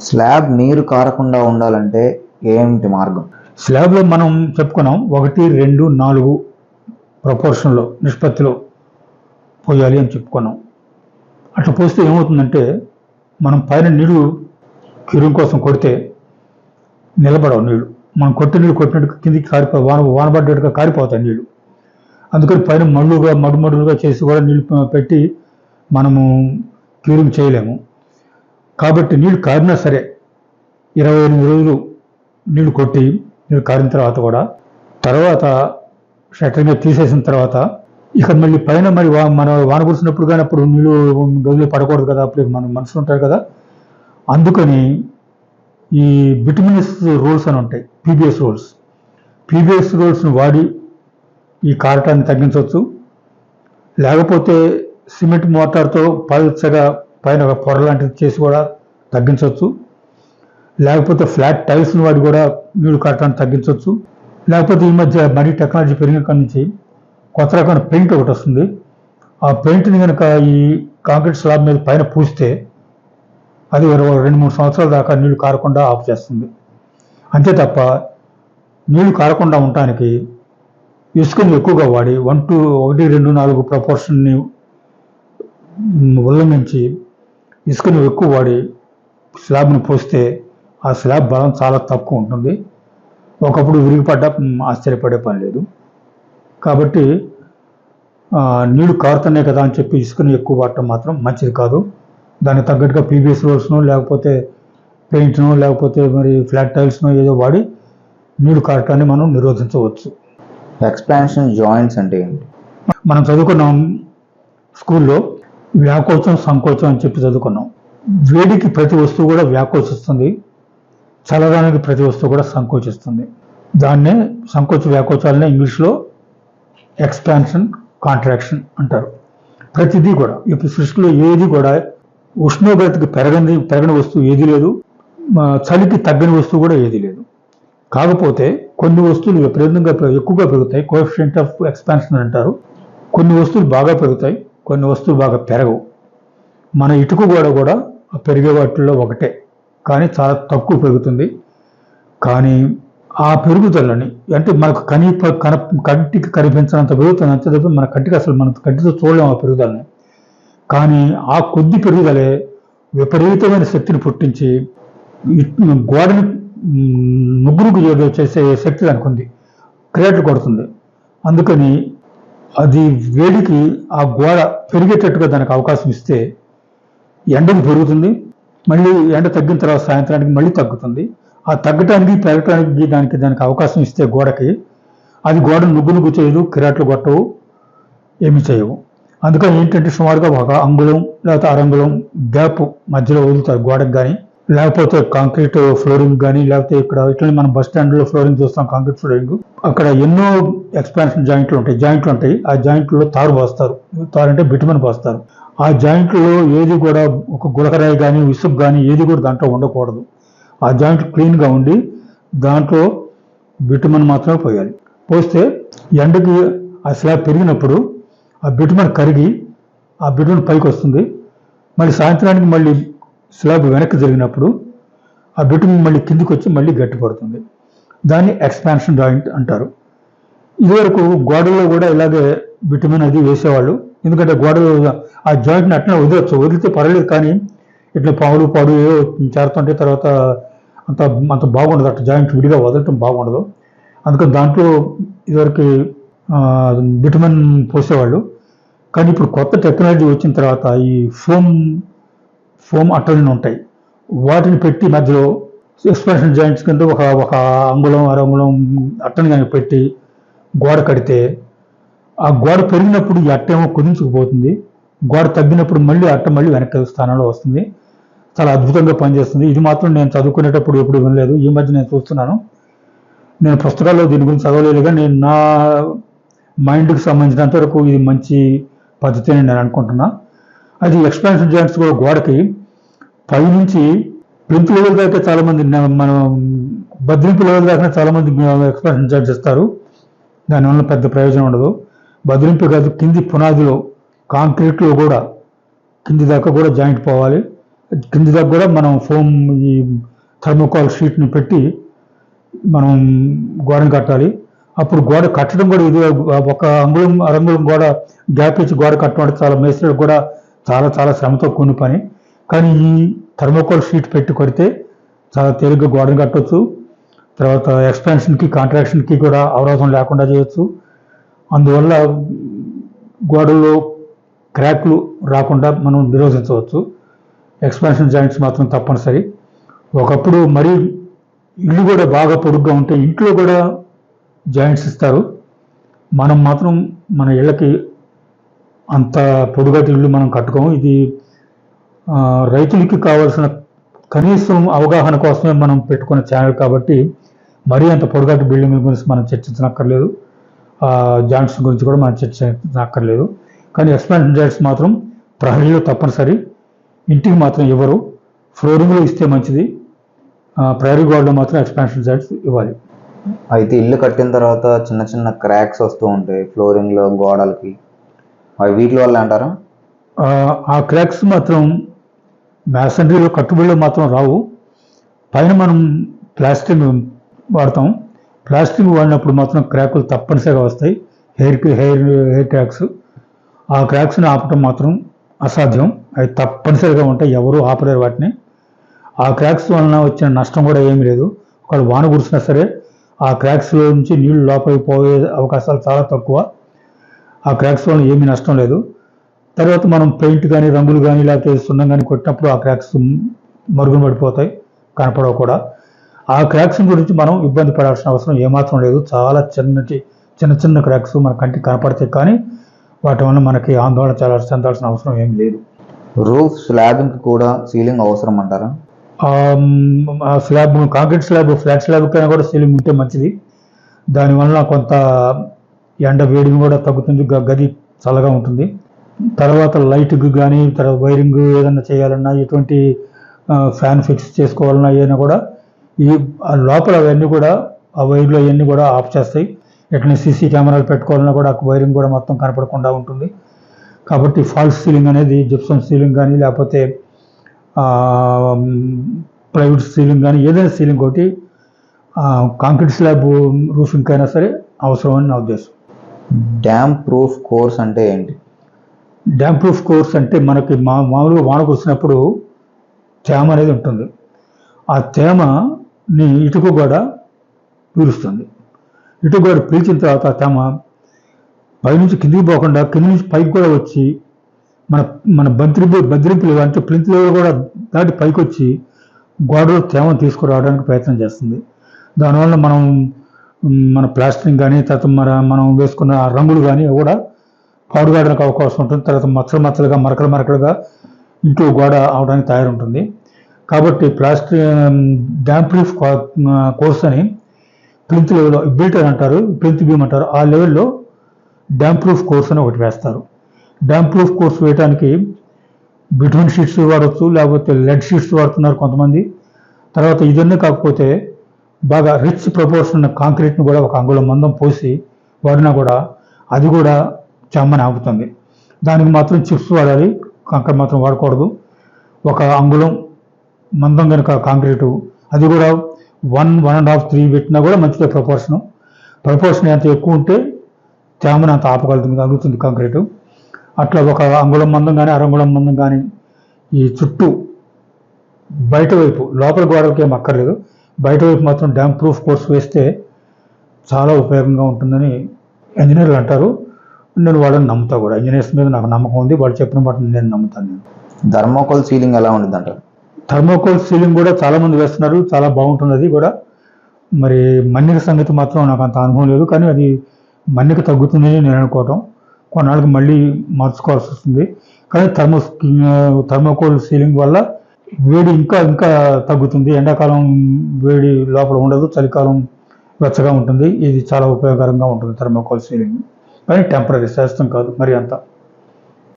Slab నీరు కారకుండా ఉండాలంటే ఏంటి మార్గం? స్లాబ్లో మనం చెప్పుకున్నాం ఒకటి రెండు నాలుగు ప్రపోర్షన్లో నిష్పత్తిలో పోయాలి అని చెప్పుకున్నాం. అట్లా పోస్తే ఏమవుతుందంటే మనం పైన నీళ్ళు కిరుం కోసం కొడితే నిలబడవు నీళ్ళు. మనం కొట్టిన నీళ్ళు కొట్టినట్టు కిందికి కారిపో వాన వానబడ్డట్టుగా కారిపోతాయి నీళ్ళు. అందుకని పైన మళ్ళుగా మడుమడులుగా చేసి కూడా నీళ్ళు పెట్టి మనము క్యూరింగ్ చేయలేము. కాబట్టి నీళ్ళు కారినా సరే ఇరవై ఎనిమిది రోజులు నీళ్ళు కొట్టి నీళ్ళు కారిన తర్వాత కూడా తర్వాత షట్టరింగ్ తీసేసిన తర్వాత ఇక మళ్ళీ పైన మరి వా- మన వాన కురిసినప్పుడు కానీ అప్పుడు నీళ్ళు గదిలో పడకూడదు కదా అప్పుడు మన మనుషులు ఉంటారు కదా. అందుకని ఈ బిటమినస్ రూల్స్ అని ఉంటాయి పీబీఎస్ రూల్స్. పీబీఎస్ రూల్స్ని వాడి ఈ కారటాన్ని తగ్గించవచ్చు. లేకపోతే సిమెంట్ మోటార్తో పల్చగా పైన ఒక పొర లాంటిది చేసి కూడా తగ్గించవచ్చు. లేకపోతే ఫ్లాట్ టైల్స్ని వాడి కూడా నీళ్ళు కట్టడానికి తగ్గించవచ్చు. లేకపోతే ఈ మధ్య మరీ టెక్నాలజీ పెరిగినక్కడి నుంచి కొత్త రకమైన పెయింట్ ఒకటి వస్తుంది. ఆ పెయింట్ని కనుక ఈ కాంక్రీట్ స్లాబ్ మీద పైన పూస్తే అది రెండు మూడు సంవత్సరాల దాకా నీళ్ళు కారకుండా ఆఫ్ చేస్తుంది. అంతే తప్ప నీళ్ళు కారకుండా ఉండటానికి ఇసుకని ఎక్కువగా వాడి వన్ టు ఒకటి రెండు నాలుగు ప్రపోర్షన్ని ఉల్లంఘించి ఇసుకను ఎక్కువ వాడి స్లాబ్ను పోస్తే ఆ స్లాబ్ బలం చాలా తక్కువ ఉంటుంది. ఒకప్పుడు విరిగిపడ్డ ఆశ్చర్యపడే పని లేదు. కాబట్టి నీళ్ళు కారుతున్నాయి కదా అని చెప్పి ఇసుకని ఎక్కువ వాడటం మాత్రం మంచిది కాదు. దానికి తగ్గట్టుగా పీబీఎస్ రోడ్స్ను లేకపోతే పెయింట్ను లేకపోతే మరి ఫ్లాట్ టైల్స్ను ఏదో వాడి నీళ్ళు కారటాన్ని మనం నిరోధించవచ్చు. ఎక్స్పాన్షన్ జాయింట్స్ అంటే ఏంటి? మనం చదువుకున్నాం స్కూల్లో వ్యాకోచం సంకోచం అని చెప్పి చదువుకున్నాం. వేడికి ప్రతి వస్తువు కూడా వ్యాకోచిస్తుంది. చల్లడానికి ప్రతి వస్తువు కూడా సంకోచిస్తుంది. దాన్నే సంకోచ వ్యాకోచాలనే ఇంగ్లీష్లో ఎక్స్పాన్షన్ కాంట్రాక్షన్ అంటారు. ప్రతిదీ కూడా ఇప్పుడు సృష్టిలో ఏది కూడా ఉష్ణోగ్రతకి పెరగని పెరగని వస్తువు ఏది లేదు. చలికి తగ్గని వస్తువు కూడా ఏది లేదు. కాకపోతే కొన్ని వస్తువులు విపరీతంగా ఎక్కువగా పెరుగుతాయి. కోఎఫిషియంట్ ఆఫ్ ఎక్స్పాన్షన్ అంటారు. కొన్ని వస్తువులు బాగా పెరుగుతాయి. కొన్ని వస్తువులు బాగా పెరగవు. మన ఇటుక గోడ కూడా పెరిగే వాటిల్లో ఒకటే కానీ చాలా తక్కువ పెరుగుతుంది. కానీ ఆ పెరుగుదలని అంటే మనకు కని కన కంటికి కనిపించినంత పెరుగుతుంది అంతే తప్ప మన కంటికి అసలు మన కంటితో చూడలేము ఆ పెరుగుదలని. కానీ ఆ కొద్ది పెరుగుదలే విపరీతమైన శక్తిని పుట్టించి గోడని నుగ్గురుకు ఏదో చేసే శక్తి దానికి ఉంది క్రియేటర్ కొడుతుంది. అందుకని అది వేడికి ఆ గోడ పెరిగేటట్టుగా దానికి అవకాశం ఇస్తే ఎండకు పెరుగుతుంది మళ్ళీ ఎండ తగ్గిన తర్వాత సాయంత్రానికి మళ్ళీ తగ్గుతుంది. ఆ తగ్గటానికి పెరగటానికి దానికి దానికి అవకాశం ఇస్తే గోడకి అది గోడ నుగ్గు నుగ్గు చేయదు కిరాట్లు కొట్టవు ఏమి చేయవు. అందుకని ఏంటంటే సుమారుగా ఒక అంగుళం లేకపోతే అరంగుళం గ్యాప్ మధ్యలో వదులుతారు గోడకు కానీ లేకపోతే కాంక్రీట్ ఫ్లోరింగ్ కానీ లేకపోతే ఇక్కడ ఇట్లనే మనం బస్ స్టాండ్లో ఫ్లోరింగ్ చూస్తాం కాంక్రీట్ ఫ్లోరింగ్. అక్కడ ఎన్నో ఎక్స్పాన్షన్ జాయింట్లు ఉంటాయి జాయింట్లు ఉంటాయి. ఆ జాయింట్లో తారు పోస్తారు తారు అంటే బిటమన్ పోస్తారు ఆ జాయింట్లో ఏది కూడా ఒక గులకరాయి కానీ విసుగు కానీ ఏది కూడా దాంట్లో ఉండకూడదు. ఆ జాయింట్ క్లీన్గా ఉండి దాంట్లో బిటమన్ మాత్రమే పోయాలి. పోస్తే ఎండకి ఆ స్లాబ్ పెరిగినప్పుడు ఆ బిటమన్ కరిగి ఆ బిటమన్ పైకి వస్తుంది. మళ్ళీ సాయంత్రానికి మళ్ళీ స్లాబ్ వెనక్కి జరిగినప్పుడు ఆ బిటుమన్ మళ్ళీ కిందికి వచ్చి మళ్ళీ గట్టిపడుతుంది. దాన్ని ఎక్స్పాన్షన్ జాయింట్ అంటారు. ఇదివరకు గోడల్లో కూడా ఇలాగే బిటమిన్ అది వేసేవాళ్ళు. ఎందుకంటే గోడలో ఆ జాయింట్ని అట్లా వదిలొచ్చు. వదిలితే పర్వాలేదు కానీ ఇట్లా పావులు పాడు ఏవో చేరుతుంటే తర్వాత అంత అంత బాగుండదు. అట్లా జాయింట్ విడిగా వదలటం బాగుండదు. అందుకని దాంట్లో ఇదివరకు బిటమిన్ పోసేవాళ్ళు. కానీ ఇప్పుడు కొత్త టెక్నాలజీ వచ్చిన తర్వాత ఈ ఫోమ్ ఫోమ్ అట్టలను ఉంటాయి. వాటిని పెట్టి మధ్యలో ఎక్స్పాన్షన్ జాయింట్స్ కింద ఒక ఒక అంగుళం అర అంగుళం అట్టని కనుక పెట్టి గోడ కడితే ఆ గోడ పెరిగినప్పుడు ఈ అట్ట ఏమో కుదించుకుపోతుంది. గోడ తగ్గినప్పుడు మళ్ళీ అట్ట మళ్ళీ వెనక్కి స్థానంలో వస్తుంది. చాలా అద్భుతంగా పనిచేస్తుంది. ఇది మాత్రం నేను చదువుకునేటప్పుడు ఎప్పుడు వినలేదు. ఈ మధ్య నేను చూస్తున్నాను. నేను పుస్తకాల్లో దీని గురించి చదవలేదు కానీ నేను నా మైండ్కి సంబంధించినంత వరకు ఇది మంచి పద్ధతి అని నేను అనుకుంటున్నా. అది ఎక్స్పాన్షన్ జాయింట్స్ కూడా గోడకి పైనుంచి ప్లింత్ లెవెల్ దాకా చాలా మంది మనం బద్రింపు లెవెల్ దాకా చాలా మంది ఎక్స్ప్రెషన్ జాయింట్స్ చేస్తారు. దానివల్ల పెద్ద ప్రయోజనం ఉండదు. బదిలింపు కాదు కింది పునాదిలో కాంక్రీట్లో కూడా కింది దాకా కూడా జాయింట్ పోవాలి. కింది దాకా కూడా మనం ఫోమ్ ఈ థర్మోకాల్ షీట్ని పెట్టి మనం గోడను కట్టాలి. అప్పుడు గోడ కట్టడం కూడా ఇది ఒక అంగుళం అరంగుళం గోడ గ్యాప్ ఇచ్చి గోడ కట్టడం అంటే చాలా మేస్త్రీలు కూడా చాలా చాలా శ్రమతో కూని పని. కానీ ఈ థర్మోకోల్ షీట్ పెట్టి కొడితే చాలా తేలిగ్గా గోడని కట్టవచ్చు తర్వాత ఎక్స్పాన్షన్కి కాంట్రాక్షన్కి కూడా అవరోధం లేకుండా చేయొచ్చు. అందువల్ల గోడల్లో క్రాక్లు రాకుండా మనం నిరోధించవచ్చు. ఎక్స్పాన్షన్ జాయింట్స్ మాత్రం తప్పనిసరి. ఒకప్పుడు మరీ ఇల్లు కూడా బాగా పొడుగ్గా ఉంటే ఇంట్లో కూడా జాయింట్స్ ఇస్తారు. మనం మాత్రం మన ఇళ్ళకి అంత పొడుగటి ఇల్లు మనం కట్టుకోము. ఇది రైతులకి కావాల్సిన కనీసం అవగాహన కోసమే మనం పెట్టుకున్న ఛానల్ కాబట్టి మరీ అంత పొడుగటి బిల్డింగ్ల గురించి మనం చర్చించనక్కర్లేదు. ఆ, జాయింట్స్ గురించి కూడా మనం చర్చించనక్కర్లేదు. కానీ ఎక్స్పాన్షన్ జాయింట్స్ మాత్రం ప్రహరీలో తప్పనిసరి. ఇంటికి మాత్రం ఇవ్వరు. ఫ్లోరింగ్లో ఇస్తే మంచిది. ప్రహరీ గోడలో మాత్రం ఎక్స్పాన్షన్ జాయింట్స్ ఇవ్వాలి. అయితే ఇల్లు కట్టిన తర్వాత చిన్న చిన్న క్రాక్స్ వస్తూ ఉంటాయి ఫ్లోరింగ్లో గోడలకి. అవి వీటి వల్ల అంటారా? ఆ క్రాక్స్ మాత్రం మ్యాసనరీలో కట్టుబడిలో మాత్రం రావు. పైన మనం ప్లాస్టిక్ వాడతాం. ప్లాస్టిక్ వాడినప్పుడు మాత్రం క్రాకులు తప్పనిసరిగా వస్తాయి. హెయిర్కి హెయిర్ హెయిర్ క్రాక్స్. ఆ క్రాక్స్ని ఆపటం మాత్రం అసాధ్యం. అవి తప్పనిసరిగా ఉంటాయి. ఎవరు ఆపలేరు వాటిని. ఆ క్రాక్స్ వలన వచ్చిన నష్టం కూడా ఏమీ లేదు. ఒకవేళ వాన కురిసినా సరే ఆ క్రాక్స్లో నుంచి నీళ్ళు లోపలికి పోయే అవకాశాలు చాలా తక్కువ. ఆ క్రాక్స్ వలన ఏమీ నష్టం లేదు. తర్వాత మనం పెయింట్ కానీ రంగులు కానీ లేకపోతే సున్నం కానీ కొట్టినప్పుడు ఆ క్రాక్స్ మరుగున పడిపోతాయి కనపడవు కూడా. ఆ క్రాక్స్ గురించి మనం ఇబ్బంది పడాల్సిన అవసరం ఏమాత్రం లేదు. చాలా చిన్నటి చిన్న చిన్న క్రాక్స్ మన కంటికి కనపడతాయి కానీ వాటి వల్ల మనకి ఆందోళన చాలా చెందాల్సిన అవసరం ఏం లేదు. రూఫ్ స్లాబింగ్ కూడా సీలింగ్ అవసరం అంటారా? ఆ slab concrete slab flat slab కైనా కూడా సీలింగ్ ఉంటే మంచిది. దానివల్ల కొంత ఎండ వేడిని కూడా తగ్గుతుంది గది చల్లగా ఉంటుంది. తర్వాత లైట్కి కానీ తర్వాత వైరింగ్ ఏదైనా చేయాలన్నా ఎటువంటి ఫ్యాన్ ఫిక్స్ చేసుకోవాలన్నా ఏదైనా కూడా ఈ ఆ లోపల అవన్నీ కూడా ఆ వైర్లు అవన్నీ కూడా ఆఫ్ చేస్తాయి. ఎట్లా సీసీ కెమెరాలు పెట్టుకోవాలన్నా కూడా ఆ వైరింగ్ కూడా మొత్తం కనపడకుండా ఉంటుంది. కాబట్టి ఫాల్స్ సీలింగ్ అనేది జిప్సమ్ సీలింగ్ కానీ లేకపోతే ప్రైవేట్ సీలింగ్ కానీ ఏదైనా సీలింగ్ ఒకటి కాంక్రీట్ స్లాబ్ రూఫింగ్ అయినా సరే అవసరం అని నా ఉద్దేశం. డ్యామ్ ప్రూఫ్ కోర్స్ అంటే ఏంటి? డ్యామ్ ప్రూఫ్ కోర్స్ అంటే మనకి మా మామూలుగా వాన కురిసినప్పుడు తేమ అనేది ఉంటుంది. ఆ తేమని ఇటుక కూడా పీలుస్తుంది. ఇటుక గోడ పీల్చిన తర్వాత ఆ తేమ పైనుంచి కిందికి పోకుండా కింది నుంచి పైకి కూడా వచ్చి మన మన బంత్రి బద్రింపులు అంటే ప్లింత్ కూడా దాటి పైకి వచ్చి గోడలో తేమ తీసుకురావడానికి ప్రయత్నం చేస్తుంది. దానివల్ల మనం మన ప్లాస్టరింగ్ కానీ తర్వాత మన మనం వేసుకున్న ఆ రంగులు కానీ కూడా పాడుగాడడానికి అవకాశం ఉంటుంది. తర్వాత మచ్చలు మచ్చలుగా మరకలు మరకలుగా ఇంట్లో గోడ అవడానికి తయారుంటుంది. కాబట్టి ప్లాస్టిక్ డ్యాంప్రూఫ్ కోర్స్ అని ప్లింత్ లెవెల్లో బిల్టర్ అంటారు ప్లింత్ బీమ్ అంటారు ఆ లెవెల్లో డ్యామ్ ప్రూఫ్ కోర్స్ అని ఒకటి వేస్తారు. డ్యామ్ ప్రూఫ్ కోర్స్ వేయడానికి బిట్వీన్ షీట్స్ వాడవచ్చు లేకపోతే లెడ్ షీట్స్ వాడుతున్నారు కొంతమంది. తర్వాత ఇదన్నీ కాకపోతే బాగా రిచ్ ప్రపోర్షన్ ఉన్న కాంక్రీట్ని కూడా ఒక అంగుళం మందం పోసి వాడినా కూడా అది కూడా చెమ్మని ఆపుతుంది దానికి మాత్రం చిప్స్ వాడాలి. కంకర మాత్రం వాడకూడదు. ఒక అంగుళం మందం కనుక కాంక్రీటు అది కూడా one one and half three పెట్టినా కూడా మంచిదే ప్రపోర్షను. ప్రపోర్షన్ ఎంత ఎక్కువ ఉంటే తేమను అంత ఆపగలుగుతుంది అందుతుంది కాంక్రీటు. అట్లా ఒక అంగుళం మందం కానీ అరంగుళం మందం కానీ ఈ చుట్టూ బయట వైపు లోపల గోడలకి ఏం అక్కర్లేదు. బయట వైపు మాత్రం డ్యామ్ ప్రూఫ్ కోర్స్ వేస్తే చాలా ఉపయోగంగా ఉంటుందని ఇంజనీర్లు అంటారు. నేను వాళ్ళని నమ్ముతా కూడా. ఇంజనీర్స్ మీద నాకు నమ్మకం ఉంది. వాళ్ళు చెప్పిన మాట నేను నమ్ముతాను నేను. థర్మోకోల్ సీలింగ్ ఎలా ఉంటుంది అంటారు థర్మోకోల్ సీలింగ్ కూడా చాలా మంది వేస్తున్నారు. చాలా బాగుంటుంది అది కూడా. మరి మన్నిక సంగతి మాత్రం నాకు అంత అనుభవం లేదు. కానీ అది మన్నిక తగ్గుతుందని నేను అనుకోవటం. కొన్నాళ్ళకి మళ్ళీ మార్చుకోవాల్సి వస్తుంది. కానీ థర్మో థర్మోకోల్ సీలింగ్ వల్ల వేడి ఇంకా ఇంకా తగ్గుతుంది. ఎండాకాలం వేడి లోపల ఉండదు. చలికాలం వెచ్చగా ఉంటుంది. ఇది చాలా ఉపయోగకరంగా ఉంటుంది థర్మోకోల్ సీలింగ్. కానీ టెంపరీ శాశ్వతం కాదు మరి అంత.